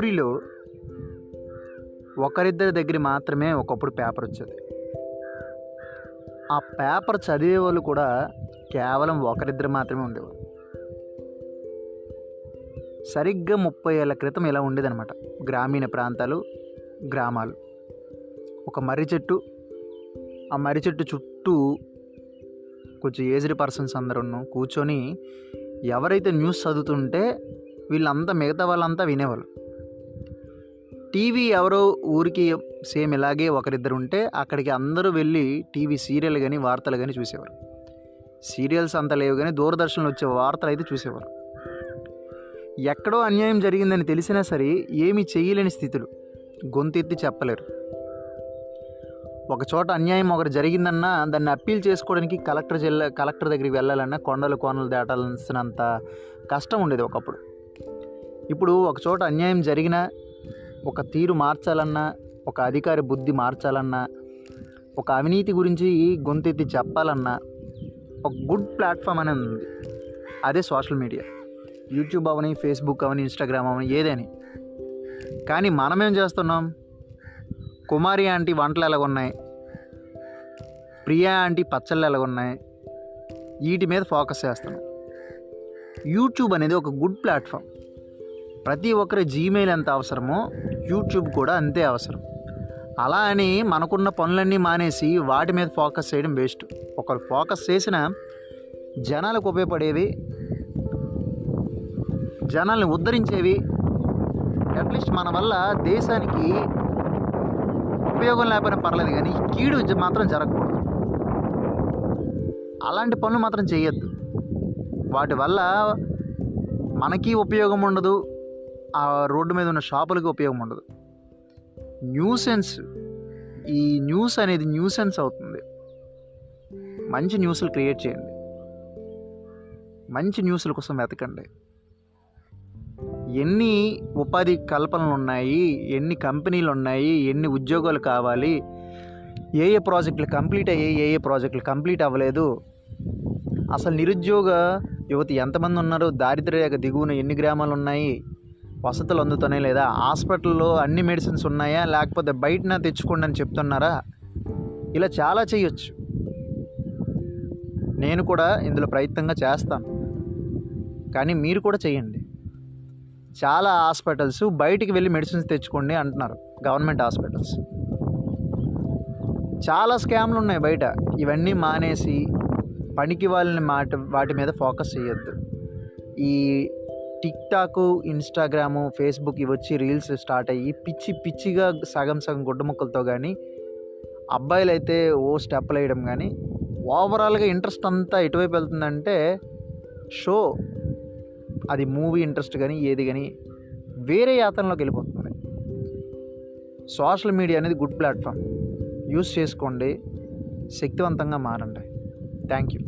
ఊరిలో ఒకరిద్దరి దగ్గర మాత్రమే ఒకప్పుడు పేపర్ వచ్చేది. ఆ పేపర్ చదివే వాళ్ళు కూడా కేవలం ఒకరిద్దరు మాత్రమే ఉండేవారు. సరిగ్గా ముప్పై ఏళ్ళ క్రితం ఇలా ఉండేదన్నమాట. గ్రామీణ ప్రాంతాలు గ్రామాలు. ఒక మర్రి చెట్టు ఆ మర్రి చెట్టు చుట్టూ కొంచెం ఏజ్డ్ పర్సన్స్ అందరూ కూర్చొని ఎవరైతే న్యూస్ చదువుతుంటే వీళ్ళంతా మిగతా వాళ్ళంతా వినేవాళ్ళు. టీవీ ఎవరో ఊరికి సేమ్ ఇలాగే ఒకరిద్దరు ఉంటే అక్కడికి అందరూ వెళ్ళి టీవీ సీరియల్ కానీ వార్తలు కానీ చూసేవారు. సీరియల్స్ అంత లేవు కానీ దూరదర్శన్లో వచ్చే వార్తలు అయితే చూసేవారు. ఎక్కడో అన్యాయం జరిగిందని తెలిసినా సరే ఏమీ చేయలేని స్థితులు. గొంతెత్తి చెప్పలేరు. ఒకచోట అన్యాయం ఒకటి జరిగిందన్నా దాన్ని అప్పీల్ చేసుకోవడానికి కలెక్టర్ జిల్లా కలెక్టర్ దగ్గరికి వెళ్ళాలన్నా కొండలు కోనలు దాటాల్సినంత కష్టం ఉండేది ఒకప్పుడు. ఇప్పుడు ఒకచోట అన్యాయం జరిగినా ఒక తీరు మార్చాలన్నా ఒక అధికారి బుద్ధి మార్చాలన్నా ఒక అవినీతి గురించి గొంతెత్తి చెప్పాలన్నా ఒక గుడ్ ప్లాట్ఫామ్ అనేది ఉంది. అదే సోషల్ మీడియా. యూట్యూబ్ అవని ఫేస్బుక్ అవని ఇన్స్టాగ్రామ్ అవని ఏదని. కానీ మనమేం చేస్తున్నాం? కుమారి ఆంటీ వంటలు ఎలాగున్నాయి? ప్రియా ఆంటీ పచ్చళ్ళు ఎలాగున్నాయి? వీటి మీద ఫోకస్ చేస్తున్నాం. యూట్యూబ్ అనేది ఒక గుడ్ ప్లాట్ఫామ్. ప్రతి ఒక్కరి జీమెయిల్ ఎంత అవసరమో యూట్యూబ్ కూడా అంతే అవసరం. అలా అని మనకున్న పనులన్నీ మానేసి వాటి మీద ఫోకస్ చేయడం వేస్ట్ ఒకరు ఫోకస్ చేసిన జనాలకు ఉపయోగపడేవి జనాల్ని ఉద్ధరించేవి అట్లీస్ట్ మన వల్ల దేశానికి ఉపయోగం లేకపోయినా పర్లేదు కానీ కీడు మాత్రం జరగకూడదు. అలాంటి పనులు మాత్రం చేయొద్దు. వాటి వల్ల మనకి ఉపయోగం ఉండదు. ఆ రోడ్డు మీద ఉన్న షాపులకి ఉపయోగం ఉండదు. న్యూసెన్స్ ఈ న్యూస్ అనేది న్యూసెన్స్ అవుతుంది. మంచి న్యూస్లు క్రియేట్ చేయండి. మంచి న్యూస్ల కోసం వెతకండి. ఎన్ని ఉపాధి కల్పనలు ఉన్నాయి ఎన్ని కంపెనీలు ఉన్నాయి ఎన్ని ఉద్యోగాలు కావాలి ఏ ఏ ప్రాజెక్టులు కంప్లీట్ అయ్యాయి ఏ ఏ ప్రాజెక్టులు కంప్లీట్ అవ్వలేదు అసలు నిరుద్యోగ యువతి ఎంతమంది ఉన్నారు దారిద్ర్య దిగువన ఎన్ని గ్రామాలు ఉన్నాయి వసతులు అందుతున్నాయి లేదా హాస్పిటల్లో అన్ని మెడిసిన్స్ ఉన్నాయా? లేకపోతే బయటన తెచ్చుకోండి అని చెప్తున్నారా? ఇలా చాలా చేయొచ్చు నేను కూడా ఇందులో ప్రయత్నంగా చేస్తాను. కానీ మీరు కూడా చేయండి చాలా హాస్పిటల్స్ బయటికి వెళ్ళి మెడిసిన్స్ తెచ్చుకోండి అంటున్నారు గవర్నమెంట్ హాస్పిటల్స్. చాలా స్కామ్లు ఉన్నాయి బయట. ఇవన్నీ మానేసి పనికి వాళ్ళని మాట వాటి మీద ఫోకస్ చేయొద్దు ఈ టిక్ టాక్ ఇన్స్టాగ్రాము ఫేస్బుక్ ఇవి వచ్చి రీల్స్ స్టార్ట్ అయ్యి పిచ్చి పిచ్చిగా సగం సగం గుడ్డ ముక్కలతో కానీ అబ్బాయిలు అయితే ఓ స్టెప్లు వేయడం కానీ ఓవరాల్గా ఇంట్రెస్ట్ అంతా ఎటువైపు వెళ్తుందంటే షో అది మూవీ ఇంట్రెస్ట్ కానీ ఏది కానీ వేరే యాతనలోకి వెళ్ళిపోతుంది. సోషల్ మీడియా అనేది గుడ్ ప్లాట్ఫామ్. యూస్ చేసుకోండి. శక్తివంతంగా మారండి. Thank you.